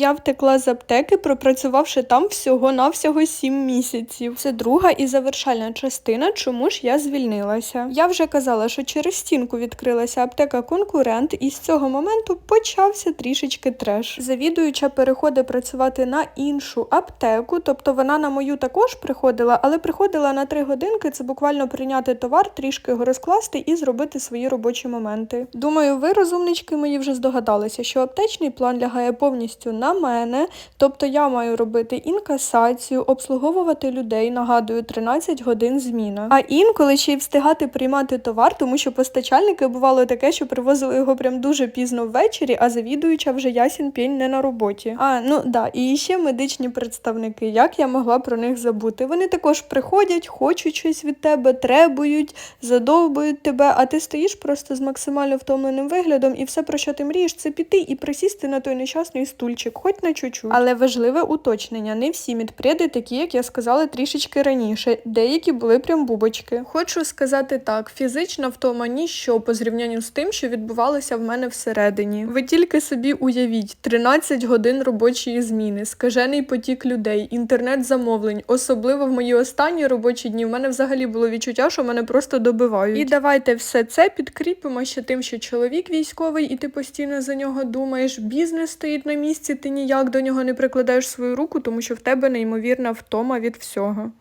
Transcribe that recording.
Я втекла з аптеки, пропрацювавши там всього-навсього 7 місяців. Це друга і завершальна частина, чому ж я звільнилася. Я вже казала, що через стінку відкрилася аптека конкурент, і з цього моменту почався трішечки треш. Завідуюча переходить працювати на іншу аптеку, тобто вона на мою також приходила, але приходила на 3 годинки. Це буквально прийняти товар, трішки його розкласти і зробити свої робочі моменти. Думаю, ви, розумнички мої, вже здогадалися, що аптечний план лягає повністю на мене, тобто я маю робити інкасацію, обслуговувати людей, нагадую, 13 годин зміна. А інколи ще й встигати приймати товар, тому що постачальники бувало таке, що привозили його прям дуже пізно ввечері, а завідуюча вже ясін пень не на роботі. А ну да, і ще медичні представники. Як я могла про них забути? Вони також приходять, хочуть щось від тебе, требують, задовбують тебе, а ти стоїш просто з максимально втомленим виглядом, і все, про що ти мрієш, це піти і присісти на той нещасний стульчик, хоч на чуть-чуть. Але важливе уточнення: не всі медпреди такі, як я сказала трішечки раніше. Деякі були прям бубочки. Хочу сказати так: фізична втома ніщо по зрівнянню з тим, що відбувалося в мене всередині. Ви тільки собі уявіть: 13 годин робочої зміни, скажений потік людей, інтернет-замовлень, особливо в мої останні робочі дні. В мене взагалі було відчуття, що мене просто добивають. І давайте все це підкріпимо ще тим, що чоловік військовий, і ти постійно за нього думаєш. Бізнес стоїть на місці, ти ніяк до нього не прикладаєш свою руку, тому що в тебе неймовірна втома від всього.